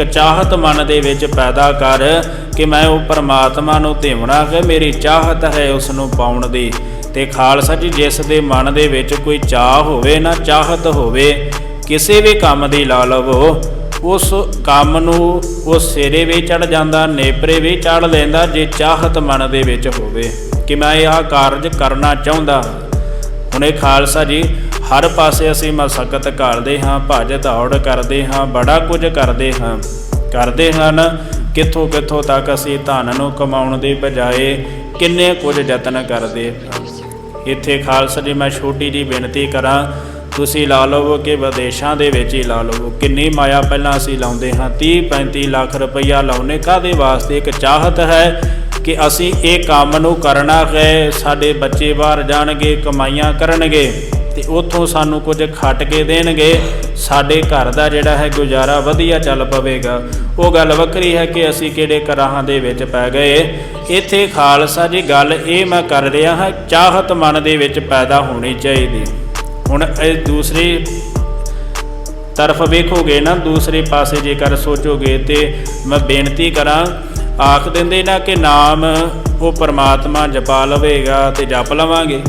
ਚਾਹਤ ਮਨ ਦੇ ਵਿੱਚ ਪੈਦਾ ਕਰ ਕਿ ਮੈਂ ਉਹ ਪਰਮਾਤਮਾ ਨੂੰ ਧਿਵਣਾ ਕਿ ਮੇਰੀ ਚਾਹਤ ਹੈ ਉਸ ਨੂੰ ਪਾਉਣ ਦੀ। ਤੇ ਖਾਲਸਾ ਜੀ, ਜਿਸ ਦੇ ਮਨ ਦੇ ਵਿੱਚ ਕੋਈ ਚਾਹ ਹੋਵੇ ਨਾ ਚਾਹਤ ਹੋਵੇ, ਕਿਸੇ ਵੀ ਕੰਮ ਦੀ ਲਾ ਲਵੋ, ਉਸ ਕੰਮ ਨੂੰ ਉਹ ਸਿਰੇ ਵੀ ਚੜ ਜਾਂਦਾ, ਨੇਪਰੇ ਵੀ ਚੜ ਲੈਂਦਾ ਜੇ ਚਾਹਤ ਮਨ ਦੇ ਵਿੱਚ ਹੋਵੇ। ਕਿ ਮੈਂ ਇਹ ਕਾਰਜ ਕਰਨਾ ਚਾਹੁੰਦਾ ਹੁਣ ਖਾਲਸਾ ਜੀ, ਹਰ ਪਾਸੇ ਅਸੀਂ ਮਸਕਤ ਕਰਦੇ ਹਾਂ, ਭੱਜ ਦੌੜ ਕਰਦੇ ਹਾਂ, ਬੜਾ ਕੁਝ ਕਰਦੇ ਹਾਂ। ਕਰਦੇ ਹਨ, ਕਿੱਥੋਂ ਕਿੱਥੋਂ ਤੱਕ ਅਸੀਂ ਧਨ ਨੂੰ ਕਮਾਉਣ ਦੀ ਬਜਾਏ ਕਿੰਨੇ ਕੁਝ ਯਤਨ ਕਰਦੇ ਇੱਥੇ ਖਾਲਸਾ ਜੀ, ਮੈਂ ਛੋਟੀ ਜੀ ਬੇਨਤੀ ਕਰਾਂ, ਤੁਸੀਂ ਲਾ ਲਵੋ ਕਿ ਵਿਦੇਸ਼ਾਂ ਦੇ ਵਿੱਚ ਹੀ ਲਾ ਲਵੋ। ਕਿੰਨੀ ਮਾਇਆ ਪਹਿਲਾਂ ਅਸੀਂ ਲਾਉਂਦੇ ਹਾਂ 30 35 ਲੱਖ ਰੁਪਈਆ ਲਾਉਨੇ ਕਾਦੇ ਵਾਸਤੇ? ਇੱਕ ਚਾਹਤ ਹੈ ਕਿ ਅਸੀਂ ਇਹ ਕੰਮ ਨੂੰ ਕਰਨਾ ਹੈ, ਸਾਡੇ ਬੱਚੇ ਬਾਹਰ ਜਾਣਗੇ, ਕਮਾਈਆਂ ਕਰਨਗੇ ਤੇ ਉੱਥੋਂ ਸਾਨੂੰ ਕੁਝ ਖੱਟ ਕੇ ਦੇਣਗੇ। ਸਾਡੇ ਘਰ ਦਾ ਜਿਹੜਾ ਹੈ ਗੁਜ਼ਾਰਾ ਵਧੀਆ ਚੱਲ ਪਵੇਗਾ। ਉਹ ਗੱਲ ਵੱਖਰੀ ਹੈ ਕਿ ਅਸੀਂ ਕਿਹੜੇ ਕਰਾਹਾਂ ਦੇ ਵਿੱਚ ਪੈ ਗਏ। ਇੱਥੇ ਖਾਲਸਾ ਜੀ, ਗੱਲ ਇਹ ਮੈਂ ਕਰ ਰਿਹਾ ਹਾਂ, ਚਾਹਤ ਮਨ ਦੇ ਵਿੱਚ ਪੈਦਾ ਹੋਣੀ ਚਾਹੀਦੀ। ਹੁਣ ਇਹ ਦੂਸਰੀ ਤਰਫ ਵੇਖੋਗੇ ਨਾ, ਦੂਸਰੇ ਪਾਸੇ ਜੇਕਰ ਸੋਚੋਗੇ ਤੇ ਮੈਂ ਬੇਨਤੀ ਕਰਾਂ ਆਖ ਦਿੰਦੇ ਨਾ ਕਿ ਨਾਮ ਉਹ ਪਰਮਾਤਮਾ ਜਪਾ ਲਵੇਗਾ ਤੇ ਜਪ ਲਵਾਂਗੇ।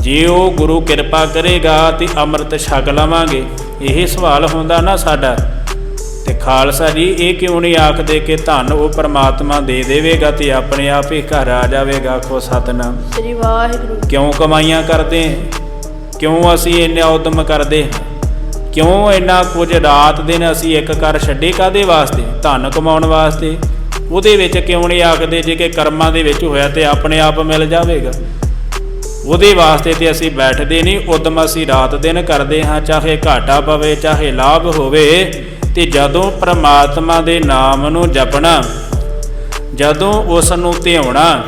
ਜੇ ਉਹ ਗੁਰੂ ਕਿਰਪਾ ਕਰੇਗਾ ਤੇ ਅੰਮ੍ਰਿਤ ਛਕ ਲਵਾਂਗੇ। ਇਹ ਸਵਾਲ ਹੁੰਦਾ ਨਾ ਸਾਡਾ। ਤੇ ਖਾਲਸਾ ਜੀ ਇਹ ਕਿਉਂ ਨਹੀਂ ਆਖਦੇ ਕਿ ਧਨ ਉਹ ਪਰਮਾਤਮਾ ਦੇ ਦੇਵੇਗਾ ਤੇ ਆਪਣੇ ਆਪ ਹੀ ਘਰ ਆ ਜਾਵੇਗਾ? ਆਖੋ ਸਤਨਾਮ। ਸ੍ਰੀ ਵਾਹਿਗੁਰੂ। ਕਿਉਂ ਕਮਾਈਆਂ ਕਰਦੇ? ਕਿਉਂ ਅਸੀਂ ਇੰਨਾ ਉਦਮ ਕਰਦੇ? ਹਾਂ? ਕਿਉਂ ਇੰਨਾ ਕੁਝ ਰਾਤ ਦਿਨ ਅਸੀਂ ਇੱਕ ਕਰ ਛੱਡੇ ਕਾਦੇ ਵਾਸਤੇ? ਧਨ ਕਮਾਉਣ ਵਾਸਤੇ। ਉਹਦੇ ਵਿੱਚ ਕਿਉਂ ਨਹੀਂ ਆਖਦੇ ਜੇ ਕਿ ਕਰਮਾਂ ਦੇ ਵਿੱਚ ਹੋਇਆ ਤੇ ਆਪਣੇ ਆਪ ਮਿਲ ਜਾਵੇਗਾ? ਉਹਦੇ ਵਾਸਤੇ ਤੇ ਅਸੀਂ ਬੈਠਦੇ ਨਹੀਂ, ਉਦਮ ਅਸੀਂ ਰਾਤ ਦਿਨ ਕਰਦੇ ਹਾਂ, ਚਾਹੇ ਘਾਟਾ ਪਵੇ, ਚਾਹੇ ਲਾਭ ਹੋਵੇ, ਤੇ ਜਦੋਂ ਪ੍ਰਮਾਤਮਾ ਦੇ ਨਾਮ ਨੂੰ ਜਪਣਾ, ਜਦੋਂ ਉਸ ਨੂੰ ਧਿਆਉਣਾ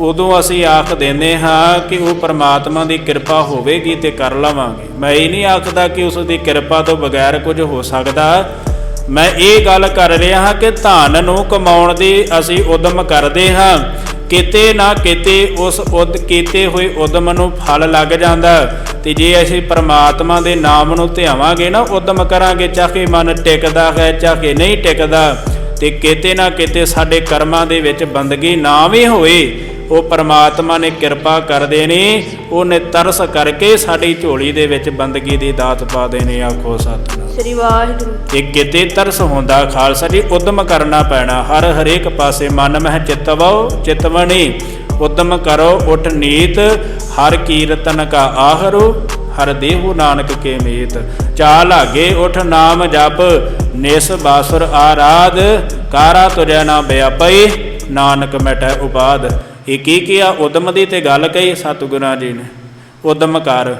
ਉਦੋਂ ਅਸੀਂ ਆਖ ਦਿੰਦੇ ਹਾਂ ਕਿ ਉਹ ਪਰਮਾਤਮਾ ਦੀ ਕਿਰਪਾ ਹੋਵੇਗੀ ਤੇ ਕਰ ਲਵਾਂਗੇ। ਮੈਂ ਇਹ ਨਹੀਂ ਆਖਦਾ ਕਿ ਉਸ ਦੀ ਕਿਰਪਾ ਤੋਂ ਬਗੈਰ ਕੁਝ ਹੋ ਸਕਦਾ। ਮੈਂ ਇਹ ਗੱਲ ਕਰ ਰਿਹਾ ਹਾਂ ਕਿ ਧਨ ਨੂੰ ਕਮਾਉਣ ਦੀ ਅਸੀਂ ਉਦਮ ਕਰਦੇ ਹਾਂ। ਕਿਤੇ ਨਾ ਕਿਤੇ ਉਸ ਉਦ, ਕੀਤੇ ਹੋਏ ਉਦਮ ਨੂੰ ਫਲ ਲੱਗ ਜਾਂਦਾ। ਤੇ ਜੇ ਅਸੀਂ ਪਰਮਾਤਮਾ ਦੇ ਨਾਮ ਨੂੰ ਧਿਆਵਾਂਗੇ ਨਾ, ਉਦਮ ਕਰਾਂਗੇ, ਚਾਹੇ ਮਨ ਟਿਕਦਾ ਹੈ, ਚਾਹੇ ਨਹੀਂ ਟਿਕਦਾ। ਤੇ ਕਿਤੇ ਨਾ ਕਿਤੇ ਸਾਡੇ ਕਰਮਾਂ ਦੇ ਵਿੱਚ ਬੰਦਗੀ ਨਾ ਵੀ ਹੋਏ। ਉਹ ਪਰਮਾਤਮਾ ਨੇ ਕਿਰਪਾ ਕਰ ਦੇਣੀ ਉਹਨੇ ਤਰਸ ਕਰਕੇ ਸਾਡੀ ਝੋਲੀ ਦੇ ਵਿੱਚ ਬੰਦਗੀ ਦੀ ਦਾਤ ਪਾ ਦੇਣੀ ਆਖੋ ਸਤਿਨਾਮ। ਸ੍ਰੀ ਵਾਹਿਗੁਰੂ। ਤੇ ਕਿਤੇ ਤਰਸ ਹੁੰਦਾ ਖਾਲਸਾ ਜੀ ਉਦਮ ਕਰਨਾ ਪੈਣਾ ਹਰ ਹਰੇਕ ਪਾਸੇ ਮਨ ਮਹਿ ਚਿਤਵੋ ਚਿਤਵਣੀ ਉਦਮ ਕਰੋ ਉਠ ਨੀਤ ਹਰ ਕੀਰਤਨ ਕਾ ਆਹਰੋ ਹਰ ਦੇਹੂ ਨਾਨਕ ਕੇ ਮੀਤ। ਚਾ ਲਾਗੇ ਉਠ ਨਾਮ ਜਪ ਨਿਸ ਬਾਸੁਰ ਆਰਾਧ ਕਾਰਾ ਤੁਰਿਆ ਨਾ ਬਿਆਪਈ ਨਾਨਕ ਮਿਟੈ ਉਪਾਦ। ਇਹ ਕੀ ਕੀਆ ਉਦਮ ਦੀ ਤੇ ਗੱਲ ਕਹੀ ਸਤਿਗੁਰਾਂ ਜੀ ਨੇ। ਉਦਮ ਕਰ।